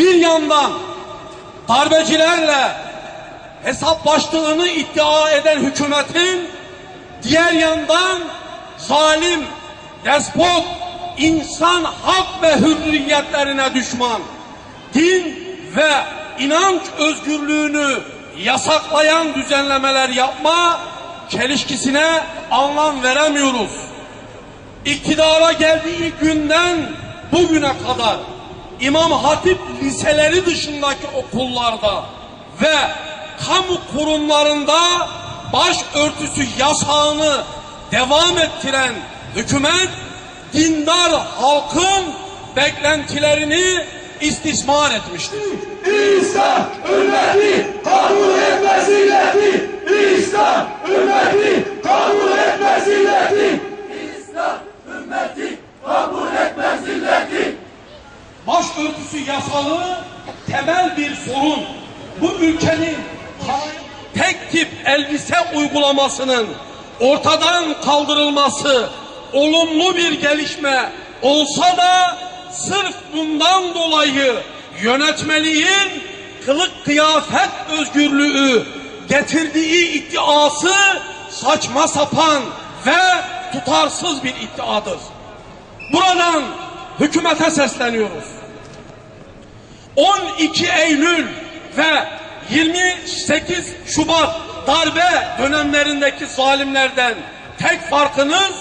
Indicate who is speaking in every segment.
Speaker 1: bir yandan darbecilerle hesaplaştığını iddia eden hükümetin diğer yandan zalim, despot, insan hak ve hürriyetlerine düşman, din ve inanç özgürlüğünü yasaklayan düzenlemeler yapma çelişkisine anlam veremiyoruz. İktidara geldiği günden bugüne kadar İmam Hatip liseleri dışındaki okullarda ve kamu kurumlarında başörtüsü yasağını devam ettiren hükümet dindar halkın beklentilerini istismar etmiştir.
Speaker 2: İslam
Speaker 1: yasağı temel bir sorun. Bu ülkenin tek tip elbise uygulamasının ortadan kaldırılması olumlu bir gelişme olsa da sırf bundan dolayı yönetmeliğin kılık kıyafet özgürlüğü getirdiği iddiası saçma sapan ve tutarsız bir iddiadır. Buradan hükümete sesleniyoruz. 12 Eylül ve 28 Şubat darbe dönemlerindeki zalimlerden tek farkınız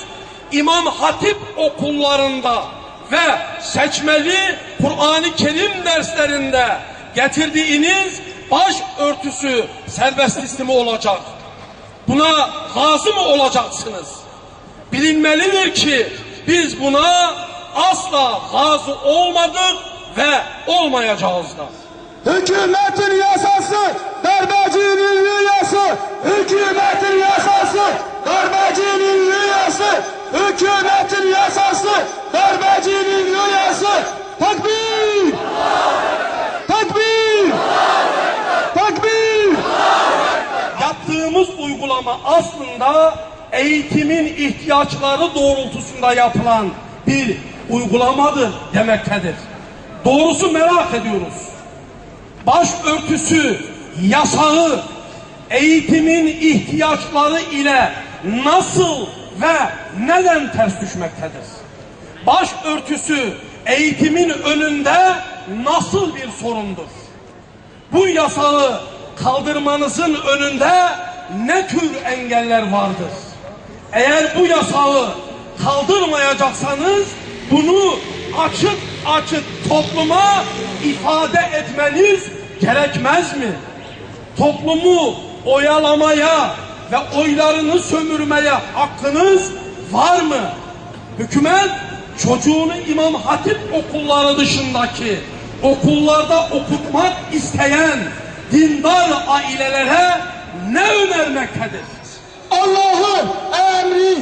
Speaker 1: İmam Hatip okullarında ve seçmeli Kur'an-ı Kerim derslerinde getirdiğiniz baş örtüsü serbest listemi olacak. Buna razı mı olacaksınız? Bilinmelidir ki biz buna asla razı olmadık ve olmayacağız da.
Speaker 2: Hükümetin yasası darbecinin rüyası. Hükümetin yasası darbecinin rüyası. Hükümetin yasası darbecinin rüyası. Takbir! Takbir! Takbir!
Speaker 1: Yaptığımız uygulama aslında eğitimin ihtiyaçları doğrultusunda yapılan bir uygulamadır demektedir. Doğrusu merak ediyoruz. Başörtüsü yasağı eğitimin ihtiyaçları ile nasıl ve neden ters düşmektedir? Başörtüsü eğitimin önünde nasıl bir sorundur? bu yasağı kaldırmanızın önünde ne tür engeller vardır? Eğer bu yasağı kaldırmayacaksanız bunu açık açık topluma ifade etmeniz gerekmez mi? Toplumu oyalamaya ve oylarını sömürmeye hakkınız var mı? Hükümet çocuğunu İmam Hatip okulları dışındaki okullarda okutmak isteyen dindar ailelere ne önermektedir?
Speaker 2: Allah'ın emri emri